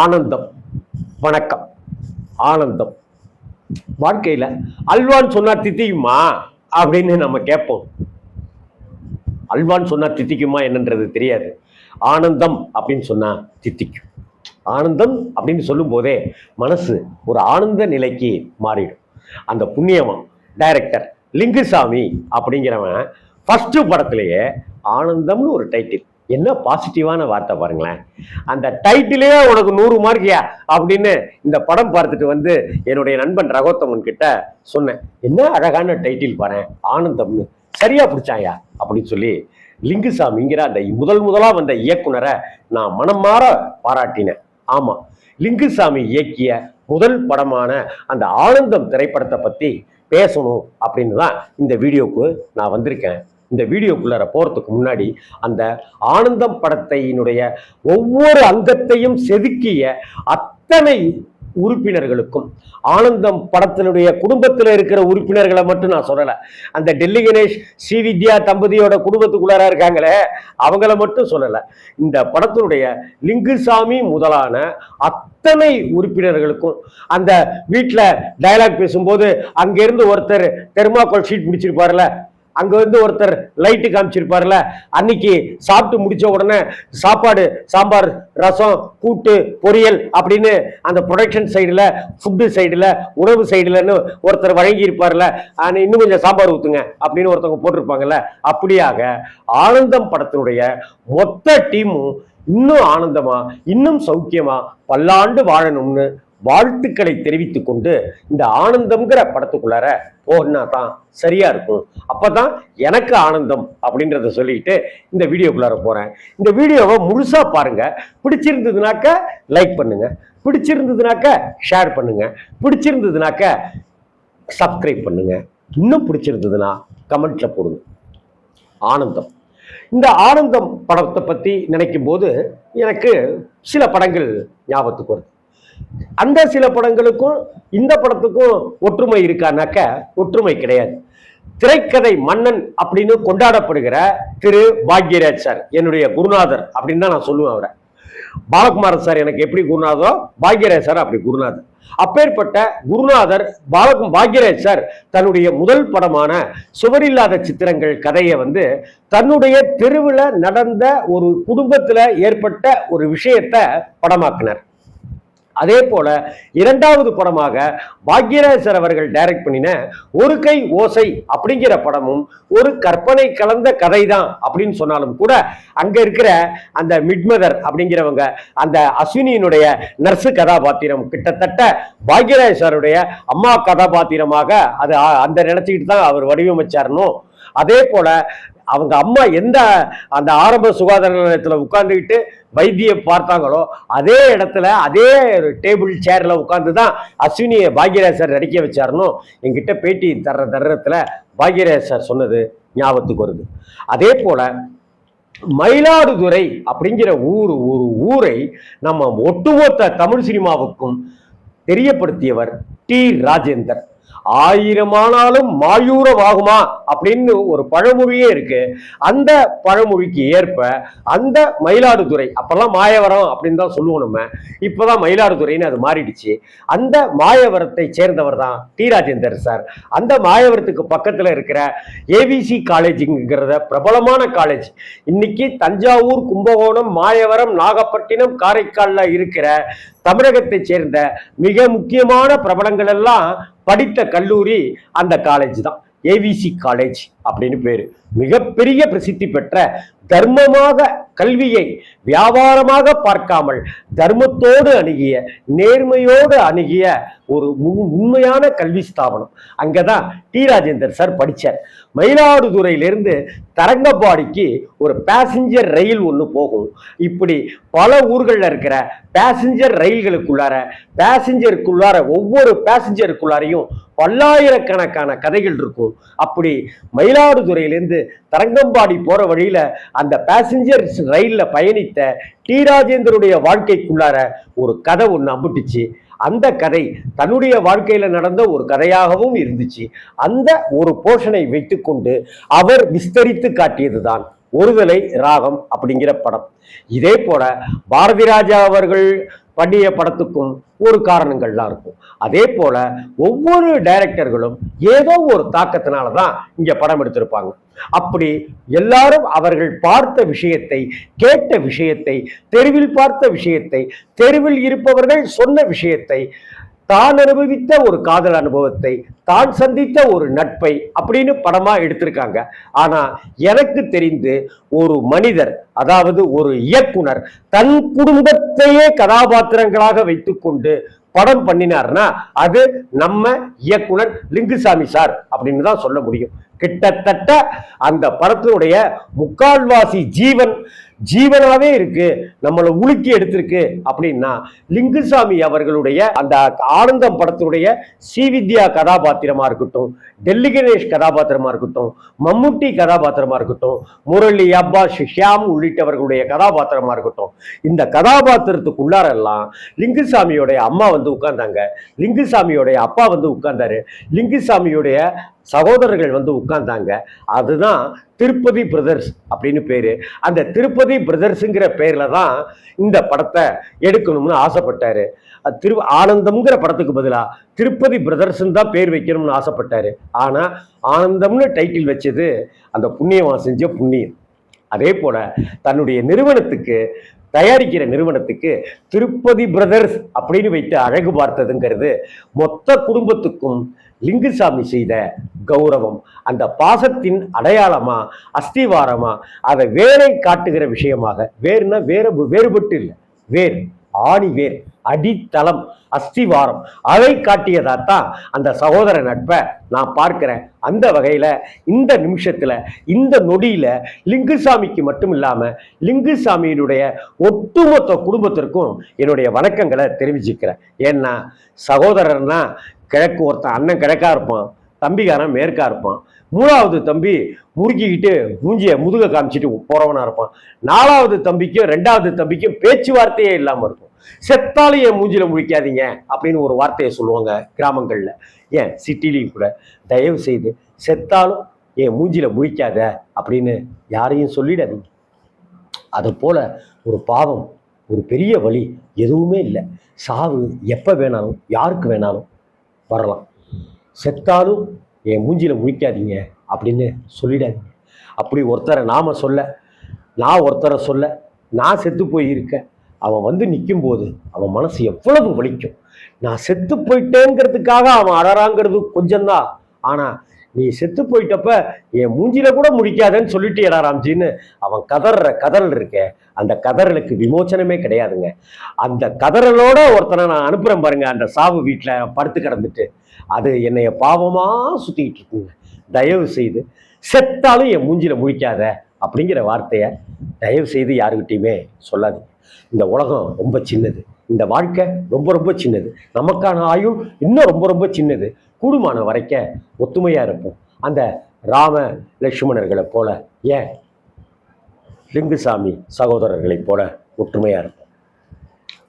ஆனந்தம். வணக்கம். ஆனந்தம். வாழ்க்கையில் அல்வான்னு சொன்னா தித்திக்குமா? அப்படின்னு நம்ம கேட்போம். அல்வான்னு சொன்னா தித்திக்குமா என்னன்றது தெரியாது. ஆனந்தம் அப்படின்னு சொன்னா தித்திக்கும். ஆனந்தம் அப்படின்னு சொல்லும் போதே மனசு ஒரு ஆனந்த நிலைக்கு மாறிடும். அந்த புண்ணியவன் டைரக்டர் லிங்குசாமி அப்படிங்கிறவன் ஃபஸ்ட்டு படத்திலேயே ஆனந்தம்னு ஒரு டைட்டில் என்ன பாசிட்டிவான வார்த்தை பாருங்களேன். அந்த டைட்டிலே உனக்கு நூறு மார்க்கியா அப்படின்னு இந்த படம் பார்த்துட்டு வந்து என்னுடைய நண்பன் ரகோத்தமன் கிட்ட சொன்னேன். என்ன அழகான டைட்டில் பாரு ஆனந்தம்னு. சரியா பிடிச்சாயா? அப்படின்னு சொல்லி லிங்குசாமிங்கிற அந்த முதல் முதலா வந்த இயக்குனரை நான் மனம் மாற பாராட்டினேன். ஆமா லிங்குசாமி இயக்கிய முதல் படமான அந்த ஆனந்தம் திரைப்படத்தை பத்தி பேசணும் அப்படின்னு தான் இந்த வீடியோக்கு நான் வந்திருக்கேன். இந்த வீடியோக்குள்ளார போகிறதுக்கு முன்னாடி அந்த ஆனந்தம் படத்தையினுடைய ஒவ்வொரு அங்கத்தையும் செதுக்கிய அத்தனை உறுப்பினர்களுக்கும் ஆனந்தம் படத்தினுடைய குடும்பத்தில் இருக்கிற உறுப்பினர்களை மட்டும் நான் சொல்லலை. அந்த டெல்லி கணேஷ் ஸ்ரீவித்யா தம்பதியோட குடும்பத்துக்குள்ளார இருக்காங்களே அவங்கள மட்டும் சொல்லலை. இந்த படத்தினுடைய லிங்குசாமி முதலான அத்தனை உறுப்பினர்களுக்கும் அந்த வீட்டில் டயலாக் பேசும்போது அங்கிருந்து ஒருத்தர் தெர்மாக்கோல் ஷீட் பிடிச்சிருப்பார்ல அங்கே வந்து ஒருத்தர் லைட்டு காமிச்சிருப்பார்ல அன்னைக்கு சாப்பிட்டு முடிச்ச உடனே சாப்பாடு சாம்பார் ரசம் கூட்டு பொரியல் அப்படின்னு அந்த ப்ரொடக்ஷன் சைடில் ஃபுட்டு சைடில் உணவு சைடுலன்னு ஒருத்தர் வழங்கி இருப்பார்ல இன்னும் கொஞ்சம் சாம்பார் ஊற்றுங்க அப்படின்னு ஒருத்தவங்க போட்டிருப்பாங்கல்ல அப்படியாக ஆனந்தம் படத்தினுடைய மொத்த டீமும் இன்னும் ஆனந்தமா இன்னும் சௌக்கியமா பல்லாண்டு வாழணும்னு வாழ்த்துக்களை தெரிவித்து கொண்டு இந்த ஆனந்தம்ங்கிற படத்துக்குள்ளார போனா தான் சரியா இருக்கும். அப்பதான் எனக்கு ஆனந்தம் அப்படின்றத சொல்லிட்டு இந்த வீடியோக்குள்ளார போறேன். இந்த வீடியோவை முழுசா பாருங்க. பிடிச்சிருந்ததுனாக்க லைக் பண்ணுங்க. பிடிச்சிருந்ததுனாக்க ஷேர் பண்ணுங்க. பிடிச்சிருந்ததுனாக்க சப்ஸ்கிரைப் பண்ணுங்க. இன்னும் பிடிச்சிருந்ததுன்னா கமெண்ட்ல போடுங்க. ஆனந்தம். இந்த ஆனந்தம் படத்தை பத்தி நினைக்கும் போது எனக்கு சில படங்கள் ஞாபகத்துக்கு வருது. அந்த சில படங்களுக்கும் இந்த படத்துக்கும் ஒற்றுமை இருக்கானாக்க ஒற்றுமை கிடையாது. திரைக்கதை மன்னன் அப்படின்னு கொண்டாடப்படுகிற திரு பாக்யராஜ் சார் என்னுடைய குருநாதர் அப்படின்னு தான் நான் சொல்லுவேன் அவரை. பாலகுமாரன் சார் எனக்கு எப்படி குருநாதோ பாக்யராஜ் சார் அப்படி குருநாதர். அப்பேற்பட்ட குருநாதர் பாலகு பாக்யராஜ் சார் தன்னுடைய முதல் படமான சுவரில்லாத சித்திரங்கள் கதையை வந்து தன்னுடைய தெருவில் நடந்த ஒரு குடும்பத்தில் ஏற்பட்ட ஒரு விஷயத்தை படமாக்கினார். அதே போல இரண்டாவது படமாக பாக்யராஜர் அவர்கள் டைரக்ட் பண்ணின ஒரு கை ஓசை அப்படிங்கிற படமும் ஒரு கற்பனை கலந்த கதை தான் அப்படின்னு சொன்னாலும் கூட அங்க இருக்கிற அந்த மிட்மதர் அப்படிங்கிறவங்க அந்த அஸ்வினியினுடைய நர்ஸு கதாபாத்திரம் கிட்டத்தட்ட பாக்யராஜ் சாருடைய அம்மா கதாபாத்திரமாக அது அந்த நினைச்சுக்கிட்டு தான் அவர் வடிவமைச்சாருன்னு அதே போல அவங்க அம்மா எந்த அந்த ஆரம்ப சுகாதார நிலையத்தில் உட்காந்துக்கிட்டு வைத்தியம் பார்த்தாங்களோ அதே இடத்துல அதே ஒரு டேபிள் சேரில் உட்காந்து தான் அஸ்வினியை பாக்யராஜ் சார் நடிக்க வச்சாருன்னு என்கிட்ட பேட்டி தர்ற தருணத்தில் பாக்யராஜ் சார் சொன்னது ஞாபகத்துக்கு வருது. அதே போல மயிலாடுதுறை அப்படிங்கிற ஊர் ஒரு ஊரை நம்ம ஒட்டுமொத்த தமிழ் சினிமாவுக்கும் தெரியப்படுத்தியவர் டி. ராஜேந்தர். ஆயிரமானாலும் மாயூரம் ஆகுமா அப்படின்னு ஒரு பழமொழியே இருக்கு. அந்த பழமொழிக்கு ஏற்ப அந்த மயிலாடுதுறை அப்பெல்லாம் மாயவரம் அப்படின்னு தான் சொல்லுவோம் நம்ம. இப்போதான் மயிலாடுதுறைன்னு அது மாறிடுச்சு. அந்த மாயவரத்தை சேர்ந்தவர் தான் டி. ராஜேந்தர் சார். அந்த மாயவரத்துக்கு பக்கத்தில் இருக்கிற ஏவிசி காலேஜுங்கிறத பிரபலமான காலேஜ். இன்னைக்கு தஞ்சாவூர் கும்பகோணம் மாயவரம் நாகப்பட்டினம் காரைக்காலில் இருக்கிற தமிழகத்தை சேர்ந்த மிக முக்கியமான பிரபலங்கள் எல்லாம் படித்த கல்லூரி அந்த காலேஜ் தான். ஏவிசி காலேஜ் அப்படின்னு பேரு. மிகப்பெரிய பிரசித்தி பெற்ற தர்மமாக கல்வியை வியாபாரமாக பார்க்காமல் தர்மத்தோடு அணுகிய நேர்மையோடு அணுகிய ஒரு உண்மையான கல்வி ஸ்தாபனம். அங்கதான் டி. ராஜேந்தர் சார் படித்தார் மயிலாடுதுறையிலிருந்து தரங்கம்பாடிக்கு ஒரு பேசஞ்சர் ரயில் ஒன்று போகும். இப்படி பல ஊர்களில் இருக்கிற பேசஞ்சர் ரயில்களுக்குள்ளார பேசஞ்சருக்குள்ளார ஒவ்வொரு பேசஞ்சருக்குள்ளாரையும் பல்லாயிரக்கணக்கான கதைகள் இருக்கும். அப்படி மயிலாடுதுறையிலேருந்து தரங்கம்பாடி போற வழியில அந்த பேசஞ்சர் ரயில்ல பயணித்த டி ராஜேந்தருடைய வாழ்க்கைக்குள்ளார ஒரு கதை ஒன்று அம்பிட்டுச்சு. அந்த கதை தன்னுடைய வாழ்க்கையில நடந்த ஒரு கதையாகவும் இருந்துச்சு. அந்த ஒரு போஷனை வைத்துக்கொண்டு அவர் விஸ்தரித்து காட்டியதுதான் ஒருதலை ராகம் அப்படிங்கிற படம். இதே போல பாரதி ராஜா அவர்கள் பண்ணிய படத்துக்கும் ஒரு காரணங்கள்லாம் இருக்கும். அதே போல ஒவ்வொரு டைரக்டர்களும் ஏதோ ஒரு தாக்கத்தினால தான் இங்கே படம் எடுத்திருப்பாங்க. அப்படி எல்லாரும் அவர்கள் பார்த்த விஷயத்தை கேட்ட விஷயத்தை தெருவில் பார்த்த விஷயத்தை தெருவில் இருப்பவர்கள் சொன்ன விஷயத்தை தான் அனுபவித்த ஒரு காதல் அனுபவத்தை தான் சந்தித்த ஒரு நட்பை அப்படின்னு படமா எடுத்திருக்காங்க. ஆனா எனக்கு தெரிந்து ஒரு மனிதர் அதாவது ஒரு இயக்குனர் தன் குடும்பத்தையே கதாபாத்திரங்களாக வைத்துக்கொண்டு படம் பண்ணினார்னா அது நம்ம இயக்குனர் லிங்குசாமி சார் அப்படின்னு தான் சொல்ல முடியும். கிட்டத்தட்ட அந்த படத்தினுடைய முக்கால்வாசி ஜீவன் ஜீவனாவே இருக்கு நம்மளை உலுக்கி எடுத்திருக்கு அப்படின்னா லிங்குசாமி அவர்களுடைய அந்த ஆனந்தம் படத்தினுடைய ஸ்ரீவித்யா கதாபாத்திரமா இருக்கட்டும் டெல்லி கணேஷ் கதாபாத்திரமா இருக்கட்டும் மம்முட்டி கதாபாத்திரமா இருக்கட்டும் முரளி அப்பா ஷியாம் உள்ளிட்டவர்களுடைய கதாபாத்திரமா இருக்கட்டும் இந்த கதாபாத்திரத்துக்குள்ளாரெல்லாம் லிங்குசாமியோடைய அம்மா வந்து உட்கார்ந்தாங்க. லிங்குசாமியோடைய அப்பா வந்து உட்கார்ந்தாரு. லிங்குசாமியுடைய சகோதரர்கள் வந்து உட்கார்ந்தாங்க. அதுதான் திருப்பதி பிரதர்ஸ் அப்படின்னு பேர். அந்த திருப்பதி பிரதர்ஸுங்கிற பேரில் தான் இந்த படத்தை எடுக்கணும்னு ஆசைப்பட்டார். திரு ஆனந்தம்ங்கிற படத்துக்கு பதிலாக திருப்பதி பிரதர்ஸ்ன்னு தான் பேர் வைக்கணும்னு ஆசைப்பட்டார். ஆனால் ஆனந்தம்னு டைட்டில் வச்சது அந்த புண்ணியவன் செஞ்ச புண்ணியம். அதே போல் தன்னுடைய நிறுவனத்துக்கு தயாரிக்கிற நிறுவனத்துக்கு திருப்பதி பிரதர்ஸ் அப்படின்னு வைத்து அழகு பார்த்ததுங்கிறது மொத்த குடும்பத்துக்கும் லிங்குசாமி செய்த கௌரவம் அந்த பாசத்தின் அடையாளமா அஸ்திவாரமா அதை வேரை காட்டுகிற விஷயமாக வேறுனா வேற வேறுபட்டு இல்லை வேர் ஆணிவேர் அடித்தளம் அஸ்திவாரம். அதை காட்டியதாத்தான் அந்த சகோதர நட்பை நான் பார்க்கிறேன். அந்த வகையில் இந்த நிமிஷத்தில் இந்த நொடியில் லிங்குசாமிக்கு மட்டும் இல்லாமல் லிங்குசாமியினுடைய ஒட்டுமொத்த குடும்பத்திற்கும் என்னுடைய வணக்கங்களை தெரிவிச்சுக்கிறேன். ஏன்னா சகோதரர்னா கிழக்கு ஒருத்தன் அண்ணன் கிழக்கா இருப்பான் தம்பிக்காரன் மேற்கா இருப்பான். மூணாவது தம்பி முறுக்கிக்கிட்டு மூஞ்சிய முதுக காமிச்சிட்டு போறவனா இருப்பான். நாலாவது தம்பிக்கும் ரெண்டாவது தம்பிக்கும் பேச்சுவார்த்தையே இல்லாமல் இருக்கும். செத்தாலும் என் மூஞ்சில முழிக்காதீங்க அப்படின்னு ஒரு வார்த்தையை சொல்லுவாங்க கிராமங்களில். ஏன்? சிட்டிலையும் கூட. தயவு செய்து செத்தாலும் என் மூஞ்சில முழிக்காத அப்படின்னு யாரையும் சொல்லிடாதீங்க. அது போல ஒரு பாவம் ஒரு பெரிய வழி எதுவுமே இல்லை. சாவு எப்போ வேணாலும் யாருக்கு வேணாலும் வரலாம். செத்தாலும் என் மூஞ்சில முழிக்காதீங்க அப்படின்னு சொல்லிடாதீங்க. அப்படி ஒருத்தரை நாம் சொல்ல நான் ஒருத்தரை சொல்ல நான் செத்து போயிருக்கேன். அவன் வந்து நிற்கும் போது அவன் மனசு எவ்வளவு வலிக்கும். நான் செத்து போயிட்டேங்கிறதுக்காக அவன் அழறாங்கிறது கொஞ்சம்தான். ஆனால் நீ செத்து போயிட்டப்ப என் மூஞ்சில கூட முடிக்காதேன்னு சொல்லிட்டியடா ராம்ஜின்னு அவன் கதற கதறல் இருக்கே அந்த கதறலுக்கு விமோச்சனமே கிடையாதுங்க. அந்த கதறலோட ஒருத்தனை நான் அனுப்புகிறேன் பாருங்க அந்த சாவு வீட்டில் படுத்து கிடந்துட்டு. அது என்னைய பாவமாக சுற்றிக்கிட்டு இருக்குங்க. தயவு செய்து செத்தாலும் என் மூஞ்சில முழிக்காத அப்படிங்கிற வார்த்தையை தயவு செய்து யாருக்கிட்டையுமே சொல்லாதீங்க. இந்த உலகம் ரொம்ப சின்னது. இந்த வாழ்க்கை ரொம்ப ரொம்ப சின்னது. நமக்கான ஆயுள் இன்னும் ரொம்ப ரொம்ப சின்னது. கூடுமான வரைக்க ஒத்துமையா இருப்போம். அந்த ராம லட்சுமணர்களை போல ஏன்? லிங்குசாமி சகோதரர்களைப் போல ஒற்றுமையா இருப்போம்.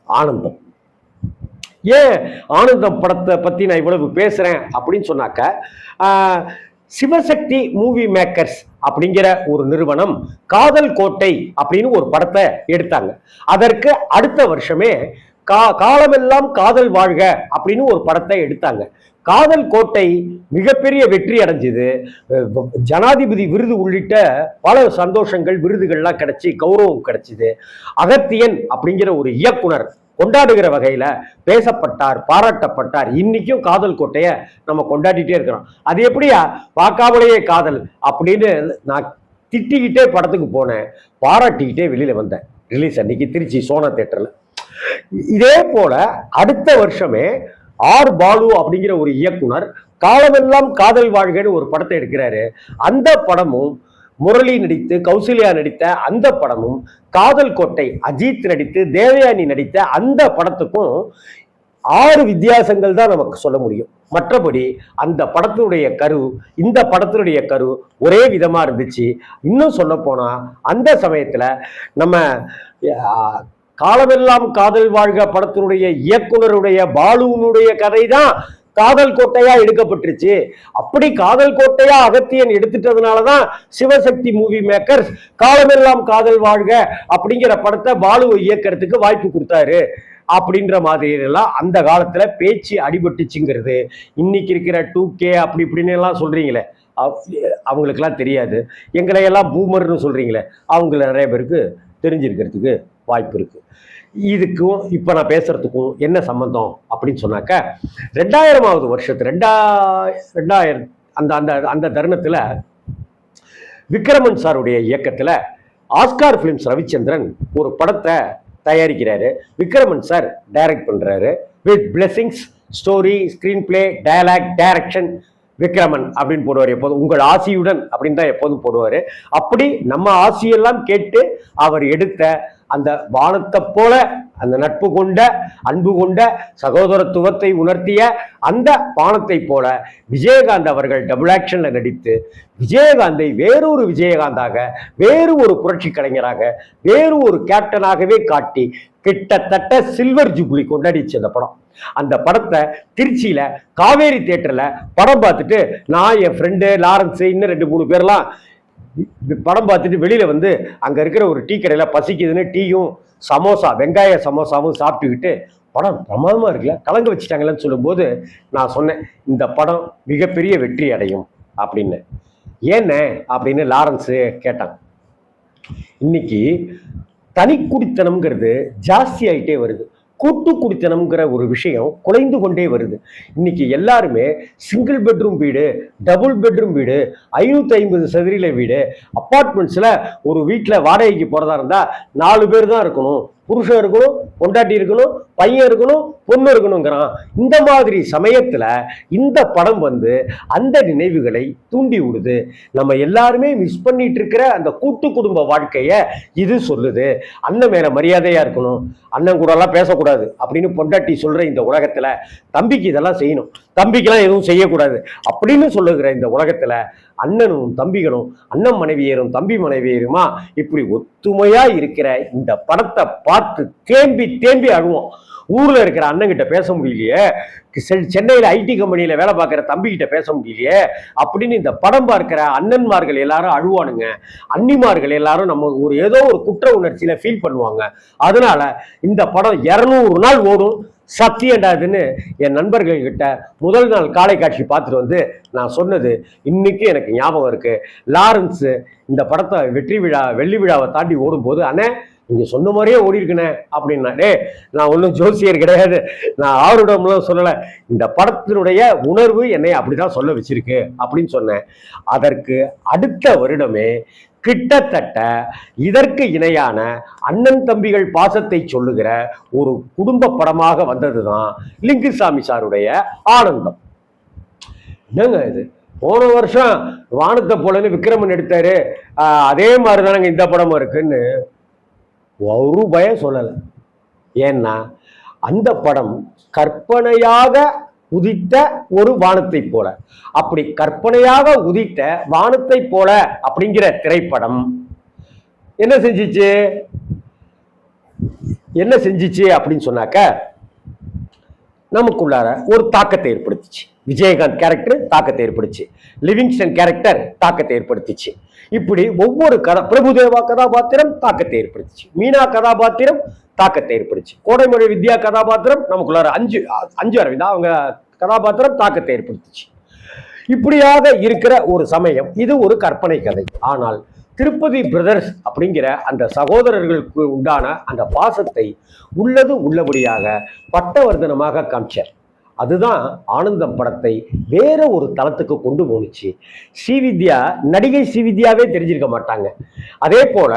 ஆனந்தம். ஏன் ஆனந்தம் படத்தை பத்தி நான் இவ்வளவு பேசுறேன் அப்படின்னு சொன்னாக்க ஆஹ், சிவசக்தி மூவி மேக்கர்ஸ் அப்படிங்கிற ஒரு நிறுவனம் காதல் கோட்டை அப்படின்னு ஒரு படத்தை எடுத்தாங்க. அதற்கு அடுத்த வருஷமே கா காலமெல்லாம் காதல் வாழ்க அப்படின்னு ஒரு படத்தை எடுத்தாங்க. காதல் கோட்டை மிகப்பெரிய வெற்றி அடைஞ்சது. ஜனாதிபதி விருது உள்ளிட்ட பல சந்தோஷங்கள் விருதுகள்லாம் கிடைச்சி கௌரவம் கிடைச்சிது. அகத்தியன் அப்படிங்கிற ஒரு இயக்குனர் கொண்டாடுகிற வகையில் பேசப்பட்டார் பாராட்டப்பட்டார். இன்னைக்கும் காதல் கோட்டையை நம்ம கொண்டாடிட்டே இருக்கிறோம். அது எப்படியா? பார்க்காமலேயே காதல் அப்படின்னு நான் திட்டிக்கிட்டே படத்துக்கு போனேன். பாராட்டிக்கிட்டே வெளியில் வந்தேன். ரிலீஸ் அன்னைக்கு திருச்சி சோனா தேட்டரில் இதே போல அடுத்த வருஷமே ஆர் பாலு அப்படிங்கிற ஒரு இயக்குனர் காலமெல்லாம் காதல் வாழ்கன்னு ஒரு படத்தை எடுக்கிறாரு. அந்த படமும் முரளி நடித்து கௌசல்யா நடித்த அந்த படமும் காதல் கோட்டை அஜித் நடித்து தேவயானி நடித்த அந்த படத்துக்கும் ஆறு வித்தியாசங்கள் தான் நமக்கு சொல்ல முடியும். மற்றபடி அந்த படத்தினுடைய கரு இந்த படத்தினுடைய கரு ஒரே விதமா இருந்துச்சு. இன்னும் சொல்ல போனா அந்த சமயத்துல நம்ம காலமெல்லாம் காதல் வாழ்க படத்தினுடைய இயக்குனருடைய பாலுவினுடைய கதை தான் காதல் கோட்டையா எடுக்கப்பட்டுருச்சு. அப்படி காதல் கோட்டையா அகத்தியன் எடுத்துட்டதுனால தான் சிவசக்தி மூவி மேக்கர்ஸ் காலமெல்லாம் காதல் வாழ்க அப்படிங்கிற படத்தை பாலுவை இயக்கிறதுக்கு வாய்ப்பு கொடுத்தாரு. அப்படின்ற மாதிரி எல்லாம் அந்த காலத்துல பேச்சு அடிபட்டுச்சுங்கிறது. இன்னைக்கு இருக்கிற டூ கே அப்படி இப்படின்னு எல்லாம் சொல்றீங்களே அவங்களுக்கெல்லாம் தெரியாது. எங்களையெல்லாம் பூமர்னு சொல்றீங்களே. அவங்கள நிறைய பேருக்கு தெரிஞ்சிருக்கிறதுக்கு வாய்ப்பு இருக்கு. இதுக்கும் இப்போ நான் பேசுறதுக்கும் என்ன சம்மந்தம் அப்படின்னு சொன்னாக்க ரெண்டாயிரமாவது வருஷத்து ரெண்டா ரெண்டாயிரம் அந்த அந்த அந்த தருணத்தில் விக்ரமன் சாருடைய இயக்கத்தில் ஆஸ்கார் ஃபிலிம்ஸ் ரவிச்சந்திரன் ஒரு படத்தை தயாரிக்கிறாரு. விக்ரமன் சார் டைரக்ட் பண்ணுறாரு with blessings story screenplay dialogue direction Vikraman அப்படின்னு போடுவார் எப்போதும். உங்கள் ஆசியுடன் அப்படின்னு தான் எப்போதும் போடுவார். அப்படி நம்ம ஆசியெல்லாம் கேட்டு அவர் எடுத்த அந்த வானத்தை போல அந்த நட்பு கொண்ட அன்பு கொண்ட சகோதரத்துவத்தை உணர்த்திய அந்த பானத்தை போல விஜயகாந்த் அவர்கள் டபுள் ஆக்ஷன்ல நடித்து விஜயகாந்தை வேறொரு விஜயகாந்தாக வேறு ஒரு புரட்சி கலைஞராக வேறு ஒரு கேப்டனாகவே காட்டி கிட்டத்தட்ட சில்வர் ஜூப்ளி கொண்டாடிச்சு அந்த படம். அந்த படத்தை திருச்சியில காவேரி தேட்டர்ல படம் பார்த்துட்டு நான் என் ஃப்ரெண்டு லாரன்ஸ் இன்னும் ரெண்டு மூணு பேர்லாம் படம் பார்த்துட்டு வெளியில வந்து அங்க இருக்கிற ஒரு டீ கடையில பசிக்குதுன்னு டீயும் சமோசா வெங்காய சமோசாவும் சாப்பிட்டுக்கிட்டு படம் பிரமாதமாக இருக்குல்ல? கலங்க வச்சுட்டாங்களேன்னு சொல்லும்போது நான் சொன்னேன் இந்த படம் மிகப்பெரிய வெற்றி அடையும் அப்படின்னு. ஏன்ன? அப்படின்னு லாரன்ஸு கேட்டான் இன்னைக்கு தனி குடித்தனம்ங்கிறது ஜாஸ்தி ஆகிட்டே வருது. கூட்டு குடித்தனம்ங்கிற ஒரு விஷயம் குலைந்து கொண்டே வருது. இன்னைக்கு எல்லாருமே சிங்கிள் பெட்ரூம் வீடு டபுள் பெட்ரூம் வீடு ஐநூற்றி ஐம்பது சதுரில வீடு அப்பார்ட்மெண்ட்ஸில் ஒரு வீட்டில் வாடகைக்கு போகிறதா இருந்தால் நாலு பேர் தான் இருக்கணும். புருஷன் இருக்கணும் பொண்டாட்டி இருக்கணும் பையன் இருக்கணும் பொண்ணு இருக்கணுங்கிறான். இந்த மாதிரி சமயத்தில் இந்த படம் வந்து அந்த நினைவுகளை தூண்டி விடுது. நம்ம எல்லாருமே மிஸ் பண்ணிட்டு இருக்கிற அந்த கூட்டு குடும்ப வாழ்க்கையை இது சொல்லுது. அண்ணன் மேல மரியாதையாக இருக்கணும். அண்ணன் கூடலாம் பேசக்கூடாது அப்படின்னு பொண்டாட்டி சொல்கிற இந்த உலகத்தில் தம்பிக்கு இதெல்லாம் செய்யணும். தம்பிக்கெல்லாம் எதுவும் செய்யக்கூடாது. அப்படின்னு சொல்லுகிற இந்த உலகத்தில் அண்ணனும் தம்பிகளும் அண்ணன் மனைவியரும் தம்பி மனைவியருமா இப்படி ஒத்துமையாக இருக்கிற இந்த படத்தை பார்த்து தேம்பி தேம்பி அழுவோம். ஊரில் இருக்கிற அண்ணங்கிட்ட பேச முடியலையே. செ- ஐடி கம்பெனியில் வேலை பார்க்குற தம்பிக்கிட்ட பேச முடியலையே. அப்படின்னு இந்த படம் பார்க்குற அண்ணன்மார்கள் எல்லாரும் அழுவானுங்க. அன்னிமார்கள் எல்லாரும் நம்ம ஒரு ஏதோ ஒரு குற்ற உணர்ச்சியில் ஃபீல் பண்ணுவாங்க. அதனால இந்த படம் இரநூறு நாள் ஓடும். சத்தியண்டாதுன்னு என் நண்பர்கள்கிட்ட முதல் நாள் காலை காட்சி பார்த்துட்டு வந்து நான் சொன்னது இன்னைக்கு எனக்கு ஞாபகம் இருக்குது லாரன்ஸு இந்த படத்தை வெற்றி விழா வெள்ளி விழாவை தாண்டி ஓடும்போது அண்ணே நீங்கள் சொன்ன மாதிரியே ஓடி இருக்கனே அப்படின்னா டே நான் ஒன்றும் ஜோசியர் கிடையாது. நான் ஆருடம்லாம் சொல்லலை. இந்த படத்தினுடைய உணர்வு என்னை அப்படிதான் சொல்ல வச்சிருக்கு அப்படின்னு சொன்னேன். அதற்கு அடுத்த வருடமே கிட்டத்தட்ட இதற்கு இணையான அண்ணன் தம்பிகள் பாசத்தை சொல்லுகிற ஒரு குடும்ப படமாக வந்தது தான் லிங்குசாமி சாருடைய ஆனந்தம். என்னங்க இது? போன வருஷம் வானத்தை போலன்னு விக்ரமன் எடுத்தாரு. அதே மாதிரி தானங்க இந்த படமும் இருக்குன்னு ஒரு பயம் சொல்லலை. ஏன்னா அந்த படம் கற்பனையாக உதித்த ஒரு வானத்தை போல. அப்படி கற்பனையாக உதித்த வானத்தை போல அப்படிங்கிற திரைப்படம். என்ன செஞ்சிச்சு? என்ன செஞ்சிச்சு அப்படின்னு சொன்னாக்க நமக்குள்ளார ஒரு தாக்கத்தை ஏற்படுத்துச்சு. விஜயகாந்த் கேரக்டர் தாக்கத்தை ஏற்படுச்சு லிவிங்ஸ்டன் கேரக்டர் தாக்கத்தை ஏற்படுத்திச்சு. இப்படி ஒவ்வொரு கதா பிரபுதேவா கதாபாத்திரம் தாக்கத்தை ஏற்படுத்துச்சு. மீனா கதாபாத்திரம் தாக்கத்தை ஏற்படுச்சு. கோடைமொழி வித்யா கதாபாத்திரம் நமக்குள்ளார அஞ்சு அஞ்சு அரவிந்தா அவங்க கதாபாத்திரம் தாக்கத்தை ஏற்படுத்துச்சு. இப்படியாக இருக்கிற ஒரு சமயம் இது ஒரு கற்பனை கதை. ஆனால் திருப்பதி பிரதர்ஸ் அப்படிங்கிற அந்த சகோதரர்களுக்கு உண்டான அந்த பாசத்தை உள்ளது உள்ளபடியாக பட்டவர்தனமாக காமிச்சார். அதுதான் ஆனந்தம் படத்தை வேற ஒரு தளத்துக்கு கொண்டு போணுச்சு. ஸ்ரீவித்யா நடிகை ஸ்ரீவித்யாவே தெரிஞ்சிருக்க மாட்டாங்க. அதே போல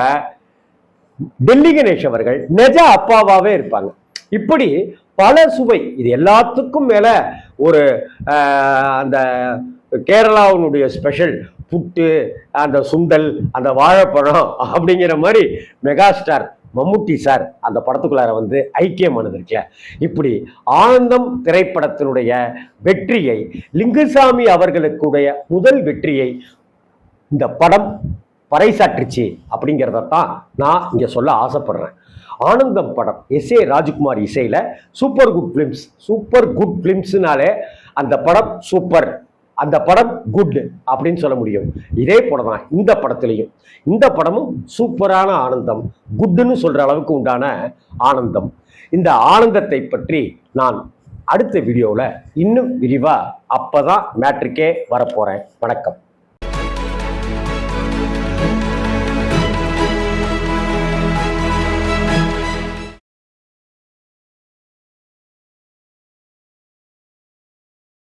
டெல்லி கணேஷ் அவர்கள் நெஜ அப்பாவாவே இருப்பாங்க. இப்படி பல சுவை இது எல்லாத்துக்கும் மேல ஒரு அந்த கேரளாவினுடைய ஸ்பெஷல் புட்டு அந்த சுண்டல் அந்த வாழைப்பழம் அப்படிங்கிற மாதிரி மெகாஸ்டார் மம்முட்டி சார் அந்த படத்துக்குள்ளார வந்து ஐக்கியமானது இருக்குல்ல. இப்படி ஆனந்தம் திரைப்படத்தினுடைய வெற்றியை லிங்குசாமி அவர்களுக்குடைய முதல் வெற்றியை இந்த படம் பறைசாற்றுச்சு அப்படிங்கிறத தான் நான் இங்கே சொல்ல ஆசைப்படுறேன். ஆனந்தம் படம் எஸ் ஏ ராஜ்குமார் இசையில் super good films super good ஃபிலிம்ஸ்னாலே அந்த படம் சூப்பர் அந்த படம் குட் அப்படின்னு சொல்ல முடியும். இதே படம் தான் இந்த படத்துலையும். இந்த படமும் சூப்பரான ஆனந்தம் குட்டுன்னு சொல்கிற அளவுக்கு உண்டான ஆனந்தம். இந்த ஆனந்தத்தை பற்றி நான் அடுத்த வீடியோவில் இன்னும் விரிவாக அப்போ தான் மேட்ரிக்கே வரப்போகிறேன் வணக்கம்.